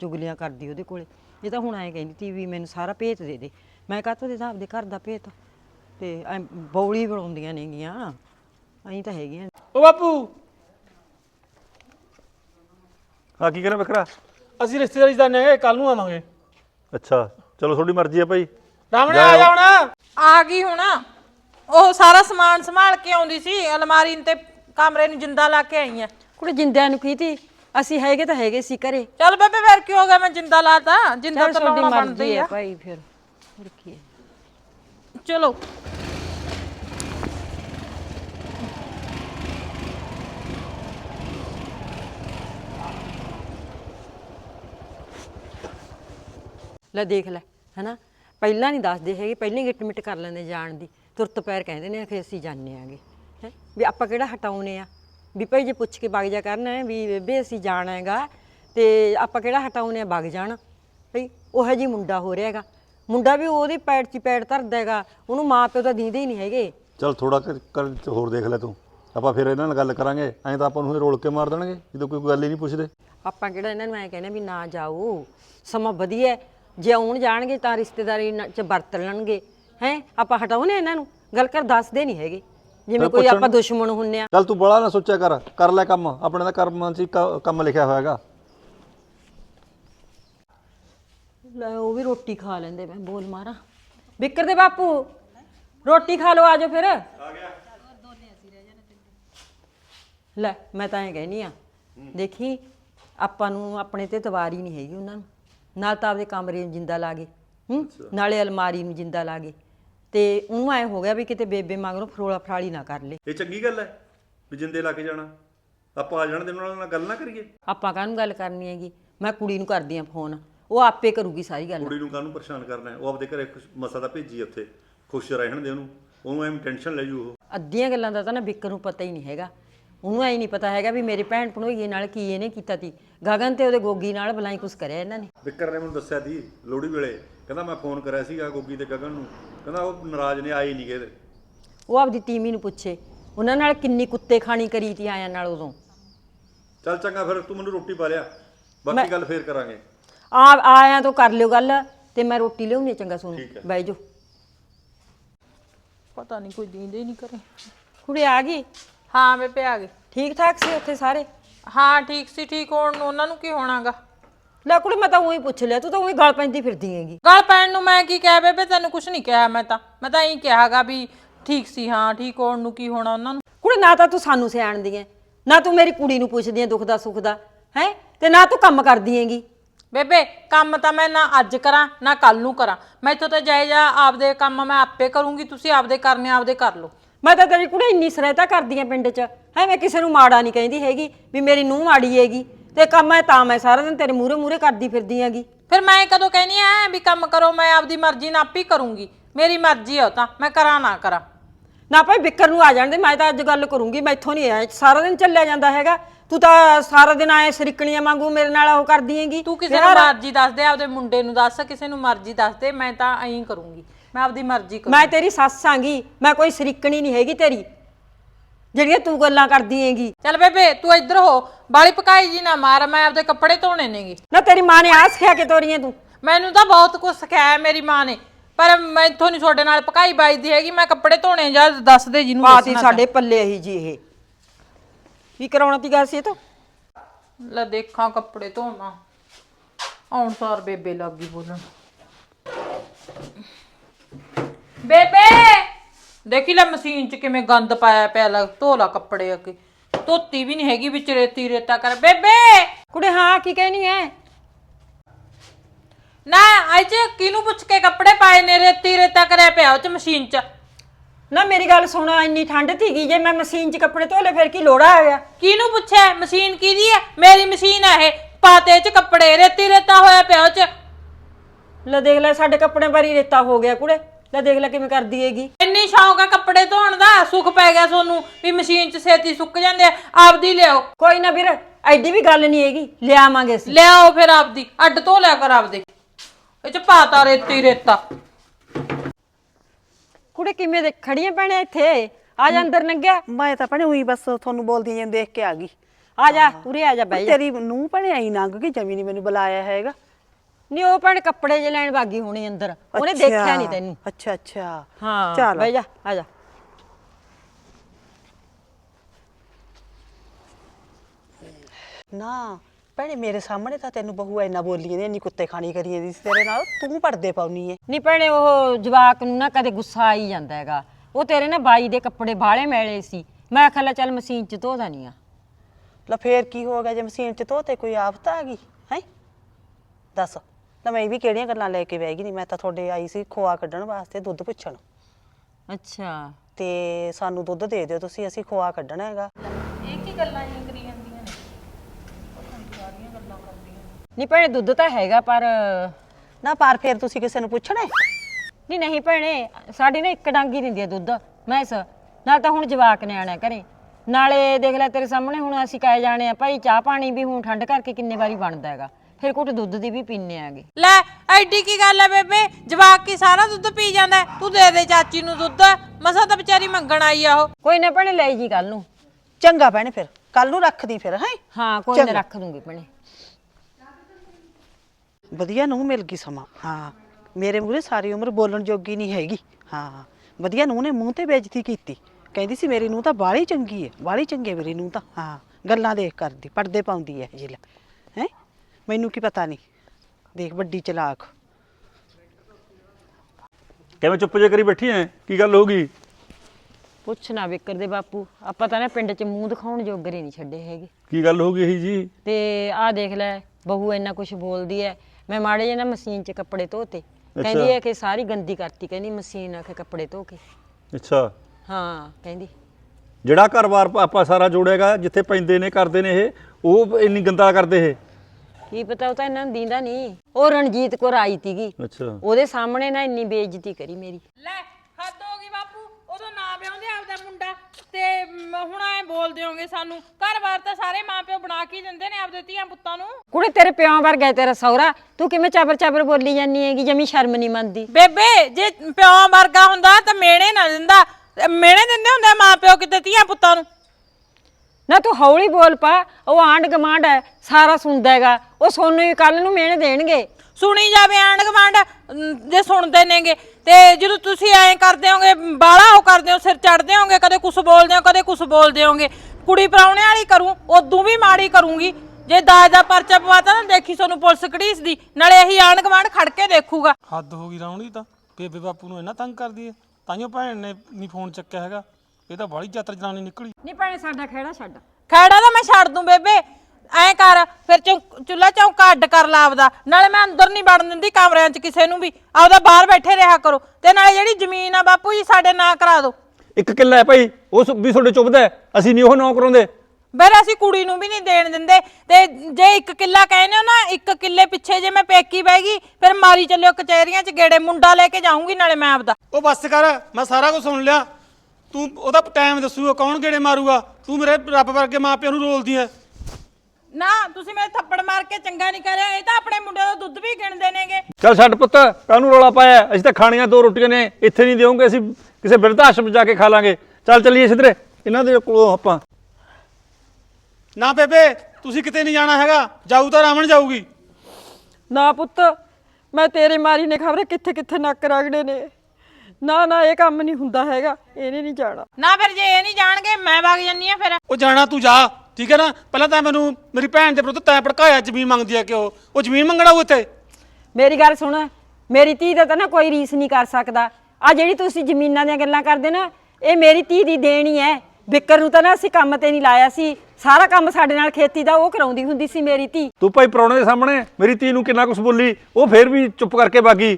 ਚੁਗਲੀਆਂ ਕਰਦੀ ਉਹਦੇ ਕੋਲੇ ਇਹ ਤਾਂ ਹੁਣ ਐਂ ਕਹਿੰਦੀ ਤੀ ਵੀ ਮੈਨੂੰ ਸਾਰਾ ਭੇਤ ਦੇ ਦੇ। ਮੈਂ ਕਾਹਤੋਂ ਦੇ ਆਪਦੇ ਘਰ ਦਾ ਭੇਤ? ਤੇ ਐਂ ਬੌਲੀ ਬਣਾਉਂਦੀਆਂ ਨੇਗੀਆਂ। ਐਂ ਤਾਂ ਹੈਗੀਆਂ ਉਹ ਬਾਪੂ! ਹਾਂ ਕੀ ਕਹਿੰਦਾ ਬੱਕਰਾ ਅਸੀਂ ਰਿਸ਼ਤੇਦਾਰੀ ਜਾਣੇ ਹੈਗੇ ਕੱਲ ਨੂੰ ਆਵਾਂਗੇ। ਅੱਛਾ ਚਲੋ ਤੁਹਾਡੀ ਮਰਜ਼ੀ ਹੈ ਭਾਈ। ਰਾਮਣੇ ਆ ਜਾ ਹੁਣ। ਆ ਗਈ ਹੁਣ। ਉਹ ਸਾਰਾ ਸਮਾਨ ਸੰਭਾਲ ਕੇ ਆਉਂਦੀ ਸੀ। ਅਲਮਾਰੀ ਤੇ ਕਮਰੇ ਨੂੰ ਜਿੰਦਾ ਲਾ ਕੇ ਆਈ ਆ। ਕੁੜੇ ਜਿੰਦਿਆਂ ਨੂੰ ਕੀਤੀ ਅਸੀਂ ਹੈਗੇ ਤਾਂ ਹੈਗੇ ਸੀ ਘਰੇ। ਚੱਲ ਬੇਬੇ ਫਿਰ ਕੀ ਹੋ ਗਿਆ? ਮੈਂ ਜਿੰਦਾ ਲਾਤਾ। ਜਿੰਦਾ ਤਾਂ ਤੁਹਾਡੀ ਲਾਉਣਾ ਬਣਦਾ ਮਰਜ਼ੀ ਹੀ ਹੈ ਆ। ਭਾਈ ਫਿਰ। ਹੋਰ ਕੀ ਹੈ? ਚਲੋ। ਲੈ ਦੇਖ ਲੈ ਹਨਾ? ਪਹਿਲਾਂ ਨਹੀਂ ਦੱਸਦੇ ਹੈਗੇ ਪਹਿਲਾਂ ਹੀ ਗਿੱਟ ਮਿੱਟ ਕਰ ਲੈਂਦੇ ਜਾਣ ਦੀ। ਤੁਰਤ ਪੈਰ ਕਹਿੰਦੇ ਨੇ ਕਿ ਅਸੀਂ ਜਾਣੇ ਆਂਗੇ। ਹੈ? ਵੀ ਆਪਾਂ ਕਿਹੜਾ ਹਟਾਉਨੇ ਆ? ਵੀ ਭਾਈ ਜੇ ਪੁੱਛ ਕੇ ਵਗ ਜਾ ਕਰਨਾ ਹੈ ਵੀ ਬੇਬੇ ਅਸੀਂ ਜਾਣਾ ਹੈਗਾ ਤੇ ਆਪਾਂ ਕਿਹੜਾ ਹਟਾਉਨੇ ਆ? ਵਗ ਜਾਣ। ਭਈ ਉਹ ਜੀ ਮੁੰਡਾ ਹੋ ਰਿਹਾ ਹੈਗਾ। ਮੁੰਡਾ ਵੀ ਉਹਦੇ ਪੈਰ 'ਚ ਪੈਰ ਧਰਦਾ ਹੈਗਾ। ਉਹਨੂੰ ਮਾਂ ਪਿਓ ਤਾਂ ਦੀਂਦੇ ਹੀ ਨਹੀਂ ਹੈਗੇ। ਚਲ ਥੋੜਾ ਕਰ ਹੋਰ ਦੇਖ ਲੈ ਤੂੰ। ਆਪਾਂ ਫਿਰ ਇਹਨਾਂ ਨਾਲ ਗੱਲ ਕਰਾਂਗੇ। ਐਂ ਤਾਂ ਆਪਾਂ ਨੂੰ ਇਹ ਰੋਲ ਕੇ ਮਾਰ ਦੇਣਗੇ ਜਦੋਂ ਕੋਈ ਗੱਲ ਹੀ ਨਹੀਂ ਪੁੱਛਦੇ। ਆਪਾਂ ਕਿਹੜਾ ਇਹਨਾਂ ਨੂੰ ਐ ਕਹਿੰਦੇ ਵੀ ਨਾ ਜਾਓ। ਸਮਾਂ ਵਧੀਆ ਹੈ। ਜੇ ਆਉਣ ਜਾਣਗੇ ਤਾਂ ਰਿਸ਼ਤੇਦਾਰੀ ਨ- ਚ ਵਰਤ ਲੈਣਗੇ। ਹੈ? ਆਪਾਂ ਹਟਾਉਨੇ ਇਹਨਾਂ ਨੂੰ। ਗੱਲ ਕਰ ਦੱਸਦੇ ਨਹੀਂ ਹੈਗੇ। ਜਿਵੇਂ ਕੋਈ ਆਪਾਂ ਦੁਸ਼ਮਣ ਹੁੰਨੇ ਆ। ਚੱਲ ਤੂੰ ਬੜਾ ਨਾ ਸੋਚਿਆ ਕਰ। ਕਰ ਲੈ ਕੰਮ। ਆਪਣੇ ਦਾ ਕਰਮਾਂ 'ਚ ਹੀ ਕ- ਕੰਮ ਲਿਖਿਆ ਹੋਇਆ ਹੈਗਾ। ਲੈ ਉਹ ਵੀ ਰੋਟੀ ਖਾ ਲੈਂਦੇ ਮੈਂ ਬੋਲ ਮਾਰਾਂ। ਵਿਕਰ ਦੇ ਬਾਪੂ ਰੋਟੀ ਖਾ ਲਓ ਆਜੋ ਫਿਰ। ਆ ਗਿਆ। ਲੈ ਮੈਂ ਤਾਂ ਐ ਕਹਿਨੀ ਆ। ਦੇਖੀ ਆਪਾਂ ਨੂੰ ਆਪਣੇ ਤੇ ਤਵਾਰੀ ਨਹੀਂ ਹੈਗੀ ਉਹਨਾਂ ਨੂੰ। ਨਾਲ ਤਾਂ ਆਪਦੇ ਕਮਰੇ ਨੂੰ ਜਿੰਦਾ ਲਾ ਗਏ ਹੂੰ? ਨਾਲੇ ਅਲਮਾਰੀ ਨੂੰ ਜਿੰਦਾ ਲਾ ਗਏ। ਤੇ ਉਹਨੂੰ ਐ ਹੋ ਗਿਆ ਵੀ ਕਿਤੇ ਬੇਬੇ ਮਗਰੋਂ ਫਰੋਲਾ ਫਰਾਲੀ ਨਾ ਕਰ ਲੇ। ਇਹ ਚੰਗੀ ਗੱਲ ਹੈ ਵੀ ਜਿੰਦੇ ਲਾ ਕੇ ਜਾਣਾ। ਆਪਾਂ ਆ ਜਾਣ ਦੇ ਉਹਨਾਂ ਨਾਲ ਗੱਲ ਨਾ ਕਰੀਏ। ਆਪਾਂ ਕਾਹਨੂੰ ਗੱਲ ਕਰਨੀ ਹੈਗੀ? ਮੈਂ ਕੁੜੀ ਨੂੰ ਕਰਦੀ ਆ ਫੋਨ। ਉਹ ਆਪੇ ਕਰੂਗੀ ਸਾਰੀ ਗੱਲ। ਕੁੜੀ ਨੂੰ ਕਾਹਨੂੰ ਪਰੇਸ਼ਾਨ ਕਰਨਾ ਹੈ? ਉਹ ਆਪਦੇ ਘਰੇ ਖੁਸ਼- ਮਸਾ ਦਾ ਭੇਜੀ ਉੱਥੇ। ਖੁਸ਼ ਰਹਿਣ ਦੇ ਉਹਨੂੰ। ਉਹਨੂੰ ਐਵੇਂ ਟੈਨਸ਼ਨ ਲੈ ਜੂ ਉਹ। ਅੱਧੀਆਂ ਗੱਲਾਂ ਦਾ ਤਾਂ ਨਾ ਵਿਕਰ ਨੂੰ ਪਤਾ ਹੀ ਨਹੀਂ ਹੈਗਾ। ਉਹਨੂੰ ਐ ਨਹੀਂ ਪਤਾ ਹੈਗਾ ਵੀ ਮੇਰੇ ਭੈਣ ਭਣੋਈਏ ਨਾਲ ਕੀ ਇਹਨੇ ਕੀਤਾ ਤੀ ਗਗਨ ਤੇ ਉਹਦੇ ਗੋਗੀ ਨਾਲ ਬਲਾਈ ਕੁਛ ਕਰਿਆ ਇਹਨਾਂ ਨੇ। ਵਿਕਰ ਨੇ ਮੈਨੂੰ ਦੱਸਿਆ ਸੀ ਲੋਹੜੀ ਵੇਲੇ ਕਹਿੰਦਾ ਮੈਂ ਫੋਨ ਕਰਿਆ ਸੀਗਾ ਗੋਗੀ ਤੇ ਗਗਨ ਨੂੰ। ਕਹਿੰਦਾ ਉਹ ਨਾਰਾਜ਼ ਨੇ ਆਏ ਨਹੀਂ ਗਏ ਉਹ ਆਪਦੀ ਟੀਮੀ ਨੂੰ ਪੁੱਛੇ ਉਹਨਾਂ ਨਾਲ ਕਿੰਨੀ ਕੁੱਤੇ ਖਾਣੀ ਕਰੀ ਤੀ ਆਇਆਂ ਨਾਲ ਉਦੋਂ। ਚੱਲ ਚੰਗਾ ਫਿਰ ਤੂੰ ਮੈਨੂੰ ਰੋਟੀ ਪਾ ਲਿਆ ਬਾਕੀ ਗੱਲ ਫੇਰ ਕਰਾਂਗੇ। ਆ ਆਇਆਂ ਤੋਂ ਕਰ ਲਿਓ ਗੱਲ ਤੇ ਮੈਂ ਰੋਟੀ ਲਿਆਉਣੀ ਚੰਗਾ ਸੋਨੂੰ। ਬਹਿ ਜਾਓ। ਪਤਾ ਨਹੀਂ ਕੋਈ ਦੀਂਦੇ ਨਹੀਂ ਕਰੇ ਕੁੜੀ ਆ ਗਈ? ਹਾਂ ਬੇਬੇ ਆ ਗਏ। ਠੀਕ ਠਾਕ ਸੀ ਉੱਥੇ ਸਾਰੇ? ਹਾਂ ਠੀਕ ਸੀ ਠੀਕ ਹੋਣ ਨੂੰ ਉਹਨਾਂ ਨੂੰ ਕੀ ਹੋਣਾਗਾ? ਲੈ ਕੁੜੀ ਮੈਂ ਤਾਂ ਉਹੀ ਪੁੱਛ ਲਿਆ ਤੂੰ ਤਾਂ ਉਹੀ ਗਲ ਪੈਂਦੀ ਫਿਰਦੀ ਹੈਗੀ। ਗਲ ਪੈਣ ਨੂੰ ਮੈਂ ਕੀ ਕਿਹਾ ਬੇਬੇ? ਤੈਨੂੰ ਕੁਝ ਨਹੀਂ ਕਿਹਾ ਮੈਂ ਤਾਂ। ਮੈਂ ਤਾਂ ਇਹੀ ਕਿਹਾਗਾ ਵੀ ਠੀਕ ਸੀ ਹਾਂ ਠੀਕ ਹੋਣ ਨੂੰ ਕੀ ਹੋਣਾ ਉਹਨਾਂ ਨੂੰ। ਕੁੜੀ ਨਾ ਤਾਂ ਤੂੰ ਸਾਨੂੰ ਸਿਆਣਦੀ ਐ ਨਾ ਤੂੰ ਮੇਰੀ ਕੁੜੀ ਨੂੰ ਪੁੱਛਦੀ ਐ ਦੁੱਖ ਦਾ ਸੁੱਖ ਦਾ ਹੈ? ਤੇ ਨਾ ਤੂੰ ਕੰਮ ਕਰਦੀ ਹੈਗੀ। ਬੇਬੇ ਕੰਮ ਤਾਂ ਮੈਂ ਨਾ ਅੱਜ ਕਰਾਂ ਨਾ ਕੱਲ ਨੂੰ ਕਰਾਂ। ਮੈਥੋਂ ਤਾਂ ਜਾਇ ਜਾ ਆਪਦੇ ਕੰਮ ਮੈਂ ਆਪੇ ਕਰੂੰਗੀ ਤੁਸੀਂ ਆਪਦੇ ਕਰਨੇ ਆਪਦੇ ਕਰ ਲਓ। ਮੈਂ ਤਾਂ ਤੇਰੀ ਕੁੜੀ ਇੰਨੀ ਸਰਾਇਤਾ ਕਰਦੀ ਐ ਪਿੰਡ 'ਚ। ਹੈ ਮੈਂ ਕਿਸੇ ਨੂੰ ਮਾੜਾ ਨਹੀਂ ਕਹਿੰਦੀ ਹੈਗੀ ਵੀ ਮੇਰੀ ਨੂੰਹ ਮਾੜੀ ਹੈਗੀ। ਤੇ ਕੰਮ ਐ ਤਾਂ ਮੈਂ ਸਾਰਾ ਦਿਨ ਤੇਰੇ ਮੂਹਰੇ ਮੂਹਰੇ ਕਰਦੀ ਫਿਰਦੀ ਹੈਗੀ। ਫਿਰ ਮੈਂ ਕਦੋਂ ਕਹਿਨੀ ਆ ਵੀ ਕੰਮ ਕਰੋ ਮੈਂ ਆਪਦੀ ਮਰਜ਼ੀ ਨਾਲ ਆਪੇ ਕਰੂੰਗੀ। ਮੇਰੀ ਮਰਜ਼ੀ ਆ ਉਹ ਤਾਂ ਮੈਂ ਕਰਾਂ ਨਾ ਕਰਾਂ। ਨਾ ਭਾਈ ਵਿਕਰ ਨੂੰ ਆ ਜਾਣ ਦੇ ਮੈਂ ਤਾਂ ਅੱਜ ਗੱਲ ਕਰੂੰਗੀ ਮੈਥੋਂ ਨਹੀਂ ਐ ਸਾਰਾ ਦਿਨ ਚੱਲਿਆ ਜਾਂਦਾ ਹੈਗਾ। ਤੂੰ ਤਾਂ ਸਾਰਾ ਦਿਨ ਆਏ ਸਰੀਕਣੀਆਂ ਵਾਂਗੂ ਮੇਰੇ ਨਾਲ ਉਹ ਕਰਦੀ ਹੈਗੀ। ਤੂੰ ਕਿਸੇ ਨੂੰ ਮਰਜ਼ੀ ਦੱਸ ਦੇ ਆਪਦੇ ਮੁੰਡੇ ਨੂੰ ਦੱਸ ਕਿਸੇ ਨੂੰ ਮਰਜ਼ੀ ਦੱਸ ਦੇ ਮੈਂ ਤਾਂ ਐਂ ਕਰੂੰਗੀ। ਮੈਂ ਆਪਦੀ ਮਰਜ਼ੀ ਕਰੂੰ। ਮੈਂ ਤੇਰੀ ਸੱਸ ਆਂਗੀ ਮੈਂ ਕੋਈ ਸਰੀਕਣੀ ਨਹੀਂ ਹੈਗੀ ਤੇਰੀ। ਜਿਹੜੀਆਂ ਤੂੰ ਗੱਲਾਂ ਕਰਦੀ ਹੈਗੀ। ਚੱਲ ਬੇਬੇ ਤੂੰ ਇੱਧਰ ਹੋ ਬਾਲੀ ਪਕਾਈ ਜੀ ਨਾ ਮਾਰ ਮੈਂ ਆਪਦੇ ਕੱਪੜੇ ਧੋਣੇ ਨੇਗੇ। ਨਾ ਤੇਰੀ ਮਾਂ ਨੇ ਆਸ ਖਿਆ ਕੇ ਤੋਰੀਆਂ ਤੂੰ? ਮੈਨੂੰ ਤਾਂ ਬਹੁਤ ਕੁਝ ਸਿਖਾਇਆ ਮੇਰੀ ਮਾਂ ਨੇ ਪਰ ਮੈਥੋਂ ਨਹੀਂ ਤੁਹਾਡੇ ਨਾਲ ਪਕਾਈ ਬਾਈਦੀ ਹੈਗੀ ਮੈਂ ਕੱਪੜੇ ਧੋਣੇ ਜਾਂ ਦੱਸ ਦੇ ਜਿਹਨੂੰ ਪਾਤੀ ਦੱਸਣਾ ਸਾਡੇ ਪੱਲੇ ਇਹੀ ਜੀ ਇਹ। ਕੀ ਕਰਾਉਣਾ ਤੀ ਗੱਲ ਸੀ ਇਹ ਤੋਂ। ਲੈ ਦੇਖਾਂ ਕੱਪੜੇ ਧੋਣਾ ਆਉਣ ਸਾਰ ਬੇਬੇ ਲੱਗੀ ਬੋਲਣ। ਬੇਬੇ ਦੇਖੀ ਲੈ ਮਸ਼ੀਨ 'ਚ ਕਿਵੇਂ ਗੰਦ ਪਾਇਆ ਪਿਆ ਲੱਗ ਧੋ ਲਾ ਕੱਪੜੇ ਅੱਗੇ। ਧੋਤੀ ਵੀ ਨਹੀਂ ਹੈਗੀ ਵਿੱਚ ਰੇਤੀ ਰੇਤਾ ਕਰ। ਬੇਬੇ ਕੁੜੇ ਹਾਂ ਕੀ ਕਹਿਣੀ ਐ? ਨਾ ਅੱਜ ਕਿਹਨੂੰ ਪੁੱਛ ਕੇ ਕੱਪੜੇ ਪਾਏ ਨੇ ਰੇਤੀ ਰੇਤਾ ਕਰਿਆ ਪਿਆ ਉਹ 'ਚ ਮਸ਼ੀਨ 'ਚ? ਨਾ ਮੇਰੀ ਗੱਲ ਸੁਣ ਇੰਨੀ ਠੰਡ ਸੀਗੀ ਜੇ ਮੈਂ ਮਸ਼ੀਨ 'ਚ ਕੱਪੜੇ ਧੋ ਲਏ ਫਿਰ ਕੀ ਲੋੜਾ ਆ ਗਿਆ ਕਿਹਨੂੰ ਪੁੱਛਿਆ? ਮਸ਼ੀਨ ਕਿਹਦੀ ਹੈ ਮੇਰੀ ਮਸ਼ੀਨ ਹੈ ਇਹ ਪਾਤੇ 'ਚ ਕੱਪੜੇ ਰੇਤੀ ਰੇਤਾ ਹੋਇਆ ਪਿਆ ਉਹ 'ਚ। ਲੈ ਦੇਖ ਲੈ ਸਾਡੇ ਕੱਪੜੇ ਬਾਰੀ ਰੇਤਾ ਹੋ ਗਿਆ ਕੁੜੇ। ਲੈ ਦੇਖ ਲੈ ਕਿਵੇਂ ਕਰਦੀ ਹੈਗੀ। ਇੰਨੀ ਸ਼ੌਂਕ ਹੈ ਕੱਪੜੇ ਧੋਣ ਦਾ ਸੁੱਖ ਪੈ ਗਿਆ ਤੁਹਾਨੂੰ ਵੀ ਮਸ਼ੀਨ 'ਚ ਛੇਤੀ ਸੁੱਕ ਜਾਂਦੇ ਆ ਆਪਦੀ ਲਿਆਓ। ਕੋਈ ਨਾ ਵੀਰ ਐਡੀ ਵੀ ਗੱਲ ਨਹੀਂ ਹੈਗੀ ਲਿਆਵਾਂਗੇ ਅਸੀਂ। ਲਿਆਓ ਫਿਰ ਆਪਦੀ ਅੱਡ ਧੋ ਲਿਆ ਕਰ ਆਪਦੇ। ਇਹ 'ਚ ਪਾਤਾ ਰੇਤੀ ਰੇਤਾ। ਕੁੜੇ ਕਿਵੇਂ ਦੇ ਖੜੀਆਂ ਪੈਣੇ ਇੱਥੇ? ਆ ਜਾ ਅੰਦਰ ਨੰਗਿਆ। ਮੈਂ ਤਾਂ ਭੈਣੇ ਉਹੀ ਬਸ ਤੁਹਾਨੂੰ ਬੋਲਦੀ ਜਾਂ ਦੇਖ ਕੇ ਆ ਗਈ। ਆ ਜਾ ਉਰੇ ਆ ਜਾ ਬਹਿ ਜਾ। ਤੇਰੀ ਨੂੰ ਭੈਣੇ ਆਈ ਲੰਘ ਗਈ ਜਮੀ ਨਹੀਂ ਮੈਨੂੰ ਬੁਲਾਇਆ ਹੈਗਾ। ਨਹੀਂ ਉਹ ਭੈਣ ਕੱਪੜੇ ਜੇ ਲੈਣ ਬਾਗੀ ਹੋਣੀ ਅੰਦਰ। ਉਹਨੇ ਦੇਖਿਆ ਨਹੀਂ ਤੈਨੂੰ। ਅੱਛਾ ਅੱਛਾ। ਹਾਂ ਚੱਲ। ਬਹਿ ਜਾ ਆ ਜਾ। ਨਾ ਭੈਣੇ ਮੇਰੇ ਸਾਹਮਣੇ ਤਾਂ ਤੈਨੂੰ ਬਹੂ ਇੰਨਾ ਬੋਲੀ ਜਾਂਦੀ ਇੰਨੀ ਕੁੱਤੇ ਖਾਣੀ ਕਰੀ ਜਾਂਦੀ ਸੀ ਤੇਰੇ ਨਾਲ ਤੂੰ ਪਰਦੇ ਪਾਉਣੀ ਏ। ਨਹੀਂ ਭੈਣੇ ਉਹ ਜਵਾਕ ਨੂੰ ਨਾ ਕਦੇ ਗੁੱਸਾ ਆਈ ਜਾਂਦਾ ਹੈਗਾ। ਉਹ ਤੇਰੇ ਨਾ ਬਾਈ ਦੇ ਕੱਪੜੇ ਬਾਲੇ ਮੈਲੇ ਸੀ। ਮੈਂ ਆਖਿਆ ਲੈ ਚੱਲ ਮਸ਼ੀਨ 'ਚ ਧੋ ਦਾਨੀ ਆ। ਲੈ ਫੇਰ ਕੀ ਹੋ ਗਿਆ ਜੇ ਮਸ਼ੀਨ 'ਚ ਧੋਤੇ ਕੋਈ ਆਫਤ ਆ ਗਈ? ਹੈ? ਦੱਸ। ਲੈ ਮੈਂ ਵੀ ਕਿਹੜੀਆਂ ਗੱਲਾਂ ਲੈ ਕੇ ਬਹਿ ਗਈ ਨਹੀਂ ਮੈਂ ਤਾਂ ਤੁਹਾਡੇ ਆਈ ਸੀ ਖੋਆ ਕੱਢਣ ਵਾਸਤੇ ਦੁੱਧ ਪੁੱਛਣ। ਅੱਛਾ। ਤੇ ਸਾਨੂੰ ਦੁੱਧ ਦੇ ਦਿਓ ਤੁਸੀਂ ਅਸੀਂ ਖੋਆ ਕੱਢਣਾ ਹੈਗਾ। ਇਹ ਕੀ ਗੱਲਾਂ ਹੀ ਕਰੀ ਜਾਂਦੀਆਂ ਨੇ? ਨਹੀਂ ਭੈਣੇ ਦੁੱਧ ਤਾਂ ਹੈਗਾ ਪਰ ਨਾ ਪਰ ਫੇਰ ਤੁਸੀਂ ਕਿਸੇ ਨੂੰ ਪੁੱਛਣਾ ਹੈ? ਨਹੀਂ ਨਹੀਂ ਭੈਣੇ ਸਾਡੀ ਨਾ ਇੱਕ ਡਾਂਗੀ ਦਿੰਦੀ ਆ ਦੁੱਧ ਮੈਂਸ। ਨਾਲ ਤਾਂ ਹੁਣ ਜਵਾਕ ਨੇ ਆਣਾ ਘਰੇ। ਨਾਲੇ ਦੇਖ ਲੈ ਤੇਰੇ ਸਾਹਮਣੇ ਹੁਣ ਅਸੀਂ ਕਾਇ ਜਾਣੇ ਆ ਭਾਈ ਚਾਹ ਪਾਣੀ ਵੀ ਹੁਣ ਠੰਡ ਕਰਕੇ ਕਿੰਨੇ ਵਾਰੀ ਬਣਦਾ ਹੈਗਾ। ਫਿਰ ਘੁੱਟ ਦੁੱਧ ਦੀ ਵੀ ਪੀਨੇ ਆਗੇ। ਲੈ ਐਡੀ ਕੀ ਗੱਲ ਹੈ ਬੇਬੇ? ਜਵਾਕ ਕੀ ਸਾਰਾ ਦੁੱਧ ਪੀ ਜਾਂਦਾ? ਹੈ? ਤੂੰ ਦੇ ਦੇ ਚਾਚੀ ਨੂੰ ਦੁੱਧ। ਮਸਾ ਤਾਂ ਵਿਚਾਰੀ ਮੰਗਣ ਆਈ ਆ ਉਹ। ਕੋਈ ਨਾ ਭੈਣੇ ਲੈ ਜੀ ਕੱਲ ਨੂੰ। ਚੰਗਾ ਭੈਣੇ ਫਿਰ। ਕੱਲ ਨੂੰ ਰੱਖਦੀ ਫਿਰ ਹੈ? ਹਾਂ ਕੋਈ ਨਾ ਚੰਗਾ। ਰੱਖ ਦੂੰਗੀ ਭੈਣੇ। ਵਧੀਆ ਨੂੰ ਮਿਲ ਗਈ ਸਮਾਂ। ਹਾਂ ਮੇਰੇ ਮੂਹਰੇ ਸਾਰੀ ਉਮਰ ਬੋਲਣ ਜੋਗੀ ਨਹੀਂ ਹੈਗੀ। ਹਾਂ ਵਧੀਆ ਨੂੰ ਨੇ ਮੂੰਹ ਤੇ ਬੇਇੱਜ਼ਤੀ ਕੀਤੀ। ਕਹਿੰਦੀ ਸੀ ਮੇਰੀ ਨੂੰ ਤਾਂ ਬਾਹਲੀ ਚੰਗੀ ਹੈ ਬਾਹਲੀ ਚੰਗੀ ਹੈ ਮੇਰੀ ਨੂੰ ਤਾਂ। ਹਾਂ ਗੱਲਾਂ ਦੇਖ ਕਰਦੀ ਪਰਦੇ ਪਾਉਂਦੀ ਹੈ ਜਿਲ ਹੈ? ਮੈਨੂੰ ਕੀ ਪਤਾ ਨਹੀਂ। ਦੇਖ ਵੱਡੀ ਚਲਾਕ। ਕਿਵੇਂ ਚੁੱਪ ਜੇ ਕਰੀ ਬੈਠੀ ਐ? ਕੀ ਗੱਲ ਹੋ ਗਈ? ਪੁੱਛ ਨਾ ਵਿਕਰ ਦੇ ਬਾਪੂ। ਆਪਾਂ ਤਾਂ ਨਾ ਪਿੰਡ 'ਚ ਮੂੰਹ ਦਿਖਾਉਣ ਜੋਗਰੇ ਨਹੀਂ ਛੱਡੇ ਹੈਗੇ। ਕੀ ਗੱਲ ਹੋ ਗਈ ਇਹੀ ਜੀ? ਤੇ ਆਹ ਦੇਖ ਲੈ ਬਹੂ ਇੰਨਾ ਕੁਝ ਬੋਲਦੀ ਐ। ਮੈਂ ਮਾੜੇ ਜਿਹੇ ਨਾ ਮਸ਼ੀਨ 'ਚ ਕੱਪੜੇ ਧੋਤੇ। ਕਹਿੰਦੀ ਐ ਕਿ ਸਾਰੀ ਗੰਦੀ ਕਰਤੀ ਕਹਿੰਦੀ ਮਸ਼ੀਨ ਆ ਕੇ ਕੱਪੜੇ ਧੋ ਕੇ। ਅੱਛਾ। ਹਾਂ ਕਹਿੰਦੀ। ਜਿਹੜਾ ਘਰ-ਬਾਰ ਆਪਾਂ ਸਾਰਾ ਜੋੜੇਗਾ ਜਿੱਥੇ ਪੈਂਦੇ ਨੇ ਕਰਦੇ ਨੇ ਇਹ ਉਹ ਇੰਨੀ ਗੰਦਾ ਕਰਦੇ ਇਹ? ਕੀ ਪਤਾ ਉਹ ਤਾਂ ਇਹਨਾਂ ਨੂੰ ਦੀਂਦਾ ਨਹੀਂ। ਉਹ ਰਣਜੀਤ ਕੌਰ ਆਈ ਤੀਗੀ ਅੱਛਾ। ਉਹਦੇ ਸਾਹਮਣੇ ਨਾ ਇੰਨੀ ਬੇਇੱਜ਼ਤੀ ਕਰੀ ਮੇਰੀ। ਲੈ ਹੱਦ ਹੋ ਗਈ ਬਾਪੂ ਉਦੋਂ ਨਾ ਵਿਆਹੁੰਦੇ ਆਪਦਾ ਮੁੰਡਾ। ਤੇ ਮ, ਹੁਣ ਐ ਬੋਲਦੇ ਹੋਗੇ ਸਾਨੂੰ ਘਰ-ਬਾਰ ਤਾਂ ਸਾਰੇ ਮਾਪਿਓ ਬਣਾ ਕੇ ਹੀ ਦਿੰਦੇ ਨੇ ਆਪਦੇ ਧੀਆਂ ਪੁੱਤਾਂ ਨੂੰ। ਕੁੜੇ ਤੇਰੇ ਪਿਓ ਵਰਗਾ ਹੈ ਤੇਰਾ ਸਹੁਰਾ। ਤੂੰ ਕਿਵੇਂ ਚਾਬਰ ਚਾਬਰ ਬੋਲੀ ਜਾਂਦੀ ਹੈਗੀ ਜਮੀ ਸ਼ਰਮ ਨਹੀਂ ਮੰਨਦੀ। ਬੇਬੇ ਜੇ ਪਿਓ ਵਰਗਾ ਹੁੰਦਾ ਤਾਂ ਮੇਣੇ ਨਾ ਦਿੰਦਾ। ਮਿਹਣੇ ਦਿੰਦੇ ਹੁੰਦੇ ਆ ਮਾਂ ਪਿਓ ਕਿਤੇ ਧੀਆਂ ਪੁੱਤਾਂ ਨੂੰ। ਨਾ ਤੂੰ ਹੌਲੀ ਬੋਲ ਪਾ ਉਹ ਆਂਡ ਗਮਾਂਡ ਹੈ ਸਾਰਾ ਸੁਣਦਾ ਹੈਗਾ। ਉਹ ਸੋਨੂੰ ਹੀ ਕੱਲ ਨੂੰ ਮਿਹਣੇ ਦੇਣਗੇ। ਸੁਣੀ ਜਾਵੇ ਆਂਢ ਗੁਆਂਢ ਅਮ, ਜੇ ਸੁਣਦੇ ਨੇਗੇ। ਤੇ ਜਦੋਂ ਤੁਸੀਂ ਐਂ ਕਰਦੇ ਹੋਗੇ ਬਾਲਾ ਉਹ ਕਰਦੇ ਹੋ ਸਿਰ ਚੜਦੇ ਹੋਗੇ ਕਦੇ ਕੁਛ ਬੋਲਦੇ ਹੋ ਕਦੇ ਕੁਛ ਬੋਲਦੇ ਹੋਗੇ। ਕੁੜੀ ਪਰਾਉਣੇ ਵਾਲੀ ਕਰੂੰ ਉਦੋਂ ਵੀ ਮਾੜੀ ਕਰੂੰਗੀ। ਜੇ ਦਾਜ ਦਾ ਪਰਚਾ ਪਵਾਤਾ ਨਾ ਦੇਖੀ ਤੁਹਾਨੂੰ ਪੁਲਿਸ ਘੜੀਸਦੀ ਨਾਲੇ ਇਹੀ ਆਂਢ ਗੁਆਂਢ ਖੜ ਕੇ ਦੇਖੂਗਾ। ਹੱਦ ਹੋ ਗਈ ਰਾਉਣ ਦੀ ਤਾਂ। ਬੇਬੇ ਬਾਪੂ ਨੂੰ ਇੰਨਾ ਤੰਗ ਕਰਦੀ ਹੈ ਤਾਈਓ ਭੈਣ ਨੇ ਨਹੀਂ ਫੋਨ ਚੱਕਿਆ ਹੈਗਾ। ਇਹ ਤਾਂ ਬੜੀ ਯਾਤਰਾ ਜਨਾਨੀ ਨਿਕਲੀ। ਨਹੀਂ ਭੈਣੇ ਸਾਡਾ ਖੇੜਾ ਛੱਡ। ਖੈੜਾ ਤਾਂ ਮੈਂ ਛੱਡ ਦੂੰ ਬੇਬੇ। ਐਂ ਕਰ ਫਿਰ ਚੌਂ- ਚੁੱਲ੍ਹਾ ਚੌਂਕਾ ਅੱਡ ਕਰ ਲਾ ਆਪਦਾ। ਨਾਲੇ ਮੈਂ ਅੰਦਰ ਨਹੀਂ ਵੜਨ ਦਿੰਦੀ ਕਮਰਿਆਂ 'ਚ ਕਿਸੇ ਨੂੰ ਵੀ। ਆਪਦਾ ਬਾਹਰ ਬੈਠੇ ਰਿਹਾ ਕਰੋ। ਤੇ ਨਾਲੇ ਜਿਹੜੀ ਜ਼ਮੀਨ ਆ ਬਾਪੂ ਜੀ ਸਾਡੇ ਨਾਂ ਕਰਾ ਦਿਓ। ਇੱਕ ਕਿੱਲਾ ਹੈ ਭਾਈ ਉਹ ਸ- ਵੀ ਤੁਹਾਡੇ ਚੁੱਭਦਾ ਹੈ। ਅਸੀਂ ਨਹੀਂ ਉਹ ਨੌ ਕਰਾਉਂਦੇ। ਫਿਰ ਅਸੀਂ ਕੁੜੀ ਨੂੰ ਵੀ ਨਹੀਂ ਦੇਣ ਦਿੰਦੇ। ਤੇ ਜੇ ਇੱਕ ਕਿੱਲਾ ਕਹਿੰਦੇ ਹੋ ਨਾ ਇੱਕ ਕਿੱਲੇ ਪਿੱਛੇ ਜੇ ਮੈਂ ਪੇਕੀ ਬਹਿ ਗਈ ਫਿਰ ਮਾਰੀ ਚੱਲਿਓ ਕਚਹਿਰੀਆਂ 'ਚ ਗੇੜੇ। ਮੁੰਡਾ ਲੈ ਕੇ ਜਾਊਂਗੀ ਨਾਲੇ ਮੈਂ ਆਪਦਾ। ਉਹ ਬੱਸ ਕਰ ਮੈਂ ਸਾਰਾ ਕੁਝ ਸੁਣ ਲਿਆ। ਤੂੰ ਉਹਦਾ ਟਾਈਮ ਦੱਸੂਗਾ ਕੌਣ ਗੇੜੇ ਮਾਰੂਗਾ? ਤੂੰ ਮੇਰੇ ਰੱਬ ਵਰਗੇ ਮਾਪਿਆਂ ਨੂੰ ਰੋਲਦੀ ਐ। ਨਾ ਤੁਸੀਂ ਮੇਰੇ ਥੱਪੜ ਮਾਰ ਕੇ ਚੰਗਾ ਨਹੀਂ ਕਰਿਆ ਇਹ ਤਾਂ ਆਪਣੇ ਮੁੰਡੇ ਦਾ ਦੁੱਧ ਵੀ ਗਿਣਦੇ ਨੇਗੇ। ਚੱਲ ਛੱਡ ਪੁੱਤ ਕਾਹਨੂੰ ਰੌਲਾ ਪਾਇਆ? ਅਸੀਂ ਤਾਂ ਖਾਣੀਆਂ ਦੋ ਰੋਟੀਆਂ ਨੇ ਇੱਥੇ ਨਹੀਂ ਦੇਵਾਂਗੇ ਅਸੀਂ ਕਿਸੇ ਬਿਰਧ ਆਸ਼ਰਮ ਜਾ ਕੇ ਖਾ ਲਾਂਗੇ। ਚੱਲ ਚੱਲੀਏ ਸਿੱਧਰੇ ਇਹਨਾਂ ਦੇ ਕੋਲੋਂ ਆਪਾਂ। ਨਾ ਬੇਬੇ ਤੁਸੀਂ ਕਿਤੇ ਨਹੀਂ ਜਾਣਾ ਹੈਗਾ ਜਾਊ ਤਾਂ ਰਾਵਣ ਜਾਊਗੀ। ਨਾ ਪੁੱਤ ਮੈਂ ਤੇਰੇ ਮਾਰੀ ਨੇ ਖਬਰੇ ਕਿੱਥੇ ਕਿੱਥੇ ਨੱਕ ਰਗੜੇ ਨੇ। ਨਾ ਨਾ ਇਹ ਕੰਮ ਨਹੀਂ ਹੁੰਦਾ ਹੈਗਾ ਇਹਨੇ ਨਹੀਂ ਜਾਣਾ। ਨਾ ਫਿਰ ਜੇ ਇਹ ਨਹੀਂ ਜਾਣਗੇ ਮੈਂ ਵਗ ਜੰਨੀ ਆ ਫਿਰ। ਉਹ ਜਾਣਾ ਤੂੰ ਜਾ ਠੀਕ ਹੈ ਨਾ? ਪਹਿਲਾਂ ਤਾਂ ਮੈਨੂੰ ਮੇਰੀ ਭੈਣ ਦੇ ਵਿਰੁੱਧ ਤੈਂ ਭੜਕਾਇਆ ਜ਼ਮੀਨ ਮੰਗਦੀ ਆ ਕਿ ਉਹ ਉਹ ਜ਼ਮੀਨ ਮੰਗਣਾ ਉਹ ਇੱਥੇ? ਮੇਰੀ ਗੱਲ ਸੁਣ ਮੇਰੀ ਧੀ ਦਾ ਤਾਂ ਨਾ ਕੋਈ ਰੀਸ ਨਹੀਂ ਕਰ ਸਕਦਾ। ਆ ਜਿਹੜੀ ਤੁਸੀਂ ਜ਼ਮੀਨਾਂ ਦੀਆਂ ਗੱਲਾਂ ਕਰਦੇ ਨਾ ਇਹ ਮੇਰੀ ਧੀ ਦੀ ਦੇਣੀ ਹੈ ਵਿਕਰ ਨੂੰ ਤਾਂ ਨਾ ਅਸੀਂ ਕੰਮ ਤੇ ਨਹੀਂ ਲਾਇਆ ਸੀ। ਸਾਰਾ ਕੰਮ ਸਾਡੇ ਨਾਲ ਖੇਤੀ ਦਾ ਉਹ ਕਰਾਉਂਦੀ ਹੁੰਦੀ ਸੀ ਮੇਰੀ ਧੀ। ਤੂੰ ਭਾਈ ਪ੍ਰਾਹੁਣੇ ਦੇ ਸਾਹਮਣੇ ਮੇਰੀ ਧੀ ਨੂੰ ਕਿੰਨਾ ਕੁਛ ਬੋਲੀ ਉਹ ਫੇਰ ਵੀ ਚੁੱਪ ਕਰਕੇ ਬਾਗੀ।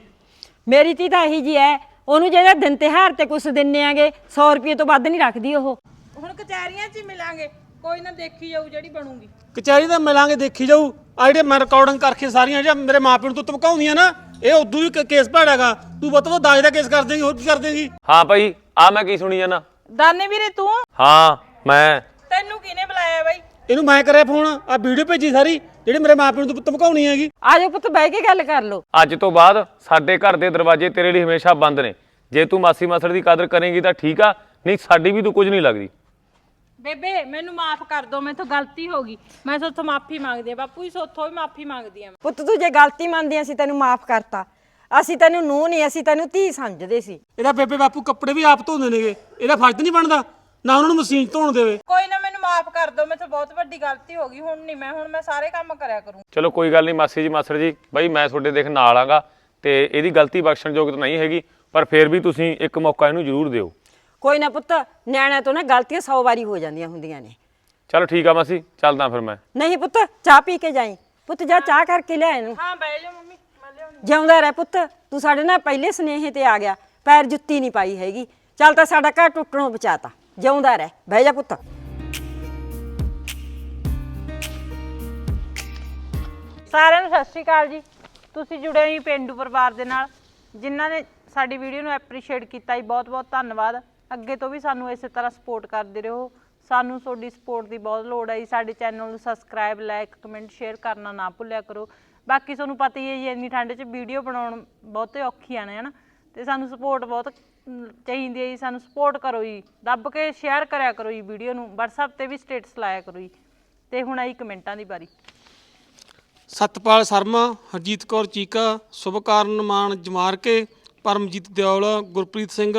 ਮੇਰੀ ਧੀ ਤਾਂ ਇਹੀ ਜੀ ਹੈ। ਉਹਨੂੰ ਜਿਹੜਾ ਦਿਨ ਤਿਉਹਾਰ ਤੇ ਕੁਛ ਦਿੰਨੇ ਆਗੇ 100 ਰੁਪਏ ਤੋਂ ਵੱਧ ਨਹੀਂ ਰੱਖਦੀ ਉਹ। ਹੁਣ ਕਚਹਿਰੀਆਂ 'ਚ ਹੀ ਮਿਲਾਂਗੇ ਕੋਈ ਨਾ ਦੇਖੀ ਜਾਊ ਜਿਹੜੀ ਬਣੂਗੀ। ਕਚਹਿਰੀ ਦਾ ਮਿਲਾਂਗੇ ਦੇਖੀ ਜਾਊ। ਆ ਜਿਹੜੇ ਮੈਂ ਰਿਕਾਰਡਿੰਗ ਕਰਕੇ ਸਾਰੀਆਂ ਜਿਹੜੀਆਂ ਮੇਰੇ ਮਾਪਿਆਂ ਨੂੰ ਤੂੰ ਧਮਕਾਉਂਦੀਆਂ ਨਾ ਇਹ ਉਦੋਂ ਵੀ ਕ- ਕੇਸ ਭੈੜਾਗਾ ਤੂੰ ਬਤਵਾ ਦਾਜ ਦਾ ਕੇਸ ਕਰ ਦੇਂਗੀ ਹੋਰ ਕੀ ਕਰ ਦੇਂਗੀ? ਹਾਂ ਭਾਈ ਆ ਮੈਂ ਕੀ ਸੁਣੀ ਜਾਣਾ ਦਾਨੇ ਵੀਰੇ ਤੂੰ? ਹਾਂ ਮੈਂ। ਤੈਨੂੰ ਕਿਹਨੇ ਬੁਲਾਇਆ ਬਾਈ? ਇਹਨੂੰ ਮੈਂ ਕਰਿਆ ਫੋਨ ਆ ਵੀਡੀਓ ਭੇਜੀ ਸਾਰੀ। ਜਿਹੜੀ ਮੇਰੇ ਮਾਪਿਆਂ ਨੂੰ ਤੂੰ ਧਮਕਾਉਣੀ ਹੈਗੀ। ਆ ਜਾਓ ਪੁੱਤ ਬਹਿ ਕੇ ਗੱਲ ਕਰ ਲਓ। ਅੱਜ ਤੋਂ ਬਾਅਦ ਸਾਡੇ ਘਰ ਦੇ ਦਰਵਾਜ਼ੇ ਤੇਰੇ ਲਈ ਹਮੇਸ਼ਾ ਬੰਦ ਨੇ। ਜੇ ਤੂੰ ਮਾਸੀ ਮਾਸੜ ਦੀ ਕਦਰ ਕਰੇਂਗੀ ਤਾਂ ਠੀਕ ਆ ਨਹੀਂ ਸਾਡੀ ਵੀ ਤੂੰ ਕੁਝ ਨਹੀਂ ਲੱਗਦੀ। ਬੇਬੇ ਮੈਨੂੰ ਮਾਫ ਕਰ ਦਿਓ ਮੈਥੋਂ ਗਲਤੀ ਹੋ ਗਈ। ਮੈਂ ਸੋਥੋਂ ਮਾਫੀ ਮੰਗਦੀ ਆ ਬਾਪੂ ਜੀ ਸੋਥੋਂ ਵੀ ਮਾਫੀ ਮੰਗਦੀ ਆ ਪੁੱਤ ਤੂੰ ਜੇ ਗਲਤੀ ਮੰਨਦੀ ਅਸੀਂ ਤੈਨੂੰ ਮਾਫ ਕਰਤਾ। ਅਸੀਂ ਤੈਨੂੰ ਨੂੰਹ ਨਹੀਂ ਅਸੀਂ ਤੈਨੂੰ ਧੀ ਸਮਝਦੇ ਸੀ। ਇਹਦਾ ਬੇਬੇ ਬਾਪੂ ਕੱਪੜੇ ਵੀ ਆਪ ਧੋਂਦੇ ਨੇਗੇ ਇਹਦਾ ਫਰਜ਼ ਨਹੀਂ ਬਣਦਾ। ਨਾ ਉਹਨਾਂ ਨੂੰ ਮਸ਼ੀਨ ਧੋਣ ਦੇਵੇ। ਕੋਈ ਨਾ ਮੈਨੂੰ ਮਾਫ ਕਰ ਦਿਓ ਮੈਥੋਂ ਬਹੁਤ ਵੱਡੀ ਗਲਤੀ ਹੋ ਗਈ ਹੁਣ ਨਹੀਂ ਮੈਂ ਹੁਣ ਮੈਂ ਸਾਰੇ ਕੰਮ ਕਰਿਆ ਕਰੂੰ। ਚਲੋ ਕੋਈ ਗੱਲ ਨਹੀਂ ਮਾਸੀ ਜੀ ਮਾਸੜ ਜੀ ਬਾਈ ਮੈਂ ਤੁਹਾਡੇ ਦੇਖ ਨਾਲ ਆਂਗਾ ਤੇ ਇਹਦੀ ਗਲਤੀ ਬਖਸ਼ਣਯੋਗ ਤਾਂ ਨਹੀਂ ਹੈਗੀ ਪਰ ਫਿਰ ਵੀ ਤੁਸੀਂ ਇੱਕ ਮੌਕਾ ਇਹਨੂੰ ਜ਼ਰੂਰ ਦਿਓ। ਕੋਈ ਨਾ ਪੁੱਤ ਨਿਆਣਿਆਂ ਤੋਂ ਨਾ ਗਲਤੀਆਂ 100 ਵਾਰੀ ਹੋ ਜਾਂਦੀਆਂ ਹੁੰਦੀਆਂ ਨੇ। ਚਲੋ ਠੀਕ ਆ ਮਾਸੀ ਚੱਲਦਾ ਫਿਰ ਮੈਂ। ਨਹੀਂ ਪੁੱਤ ਚਾਹ ਪੀ ਕੇ ਜਾਈ। ਪੁੱਤ ਜਾ ਚਾਹ ਕਰਕੇ ਲਿਆ ਇਹਨੂੰ। ਹਾਂ ਬਹਿ ਜਾ ਮੰਮੀ ਮੈਂ ਲਿਆਉਂਦੀ ਜਿਉਂਦਾ ਰਹਿ ਪੁੱਤ ਤੂੰ ਸਾਡੇ ਨਾਲ ਪਹਿਲੇ ਸਨੇਹੇ ਤੇ ਆ ਗਿਆ ਪੈਰ ਜੁੱਤੀ ਨਹੀਂ ਪਾਈ ਹੈਗੀ। ਚੱਲ ਤਾਂ ਸਾਡਾ ਘਰ ਟੁੱਟਣੋਂ ਬਚਾਤਾ ਜਿਉਂਦਾ ਰਹਿ, ਬਹਿ ਜਾ ਪੁੱਤ। ਸਾਰਿਆਂ ਨੂੰ ਸਤਿ ਸ਼੍ਰੀ ਅਕਾਲ ਜੀ। ਤੁਸੀਂ ਜੁੜੇ ਹੋਈ ਜੀ ਪੇਂਡੂ ਪਰਿਵਾਰ ਦੇ ਨਾਲ। ਜਿਨ੍ਹਾਂ ਨੇ ਸਾਡੀ ਵੀਡੀਓ ਨੂੰ ਐਪਰੀਸ਼ੀਏਟ ਕੀਤਾ ਜੀ ਬਹੁਤ ਬਹੁਤ ਧੰਨਵਾਦ। ਅੱਗੇ ਤੋਂ ਵੀ ਸਾਨੂੰ ਇਸੇ ਤਰ੍ਹਾਂ ਸਪੋਰਟ ਕਰਦੇ ਰਹੋ। ਸਾਨੂੰ ਤੁਹਾਡੀ ਸਪੋਰਟ ਦੀ ਬਹੁਤ ਲੋੜ ਹੈ ਜੀ। ਸਾਡੇ ਚੈਨਲ ਨੂੰ ਸਬਸਕ੍ਰਾਈਬ ਲਾਈਕ ਕਮੈਂਟ ਸ਼ੇਅਰ ਕਰਨਾ ਨਾ ਭੁੱਲਿਆ ਕਰੋ। ਬਾਕੀ ਤੁਹਾਨੂੰ ਪਤਾ ਹੀ ਹੈ ਜੀ, ਇੰਨੀ ਠੰਡ 'ਚ ਵੀਡੀਓ ਬਣਾਉਣ ਬਹੁਤੇ ਔਖੀਆਂ ਨੇ ਨਾ ਤੇ ਸਾਨੂੰ ਸਪੋਰਟ ਬਹੁਤ ਚਾਹੀਦੀ ਹੈ ਜੀ, ਸਾਨੂੰ ਸਪੋਰਟ ਕਰੋ ਜੀ। ਦੱਬ ਕੇ ਸ਼ੇਅਰ ਕਰਿਆ ਕਰੋ ਜੀ ਵੀਡੀਓ ਨੂੰ, WhatsApp ਤੇ ਵੀ ਸਟੇਟਸ ਲਾਇਆ ਕਰੋ ਜੀ। ਤੇ ਹੁਣ ਆਈ ਕਮੈਂਟਾਂ ਦੀ ਵਾਰੀ। ਸਤਪਾਲ ਸ਼ਰਮਾ, ਹਰਜੀਤ ਕੌਰ ਚੀਕਾ, ਸੁਭਕਾਰਨ ਮਾਨ ਜਮਾਰਕੇ, ਪਰਮਜੀਤ ਦਿਓਲ, ਗੁਰਪ੍ਰੀਤ ਸਿੰਘ,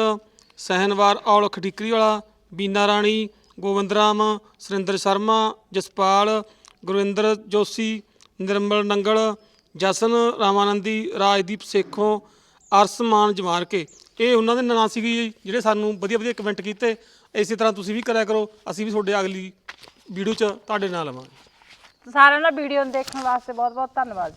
ਸਹਿਨਵਾਰ ਔਲਖ ਖਟੀਕਰੀ ਵਾਲਾ ਬੀਨਾ ਰਾਣੀ ਗੋਬਿੰਦ ਰਾਮ, ਸੁਰਿੰਦਰ ਸ਼ਰਮਾ, ਜਸਪਾਲ, ਗੁਰਵਿੰਦਰ ਜੋਸ਼ੀ, ਨਿਰਮਲ ਨੰਗਲ, ਜਸਨ ਰਾਮਾਨੰਦੀ, ਰਾਜਦੀਪ ਸੇਖੋਂ ਅਰਸਮਾਨ ਜਮਾਰ ਕੇ ਇਹ ਉਹਨਾਂ ਦੇ ਨਾਂ ਸੀਗੇ ਜੀ, ਜਿਹੜੇ ਸਾਨੂੰ ਵਧੀਆ ਵਧੀਆ ਕਮੈਂਟ ਕੀਤੇ। ਇਸੇ ਤਰ੍ਹਾਂ ਤੁਸੀਂ ਵੀ ਕਰਿਆ ਕਰੋ ਅਸੀਂ ਵੀ ਤੁਹਾਡੇ ਅਗਲੀ ਵੀਡੀਓ 'ਚ ਤੁਹਾਡੇ ਨਾਲ ਆਵਾਂਗੇ। ਸਾਰਿਆਂ ਦਾ ਵੀਡੀਓ ਨੂੰ ਦੇਖਣ ਵਾਸਤੇ ਬਹੁਤ ਬਹੁਤ ਧੰਨਵਾਦ।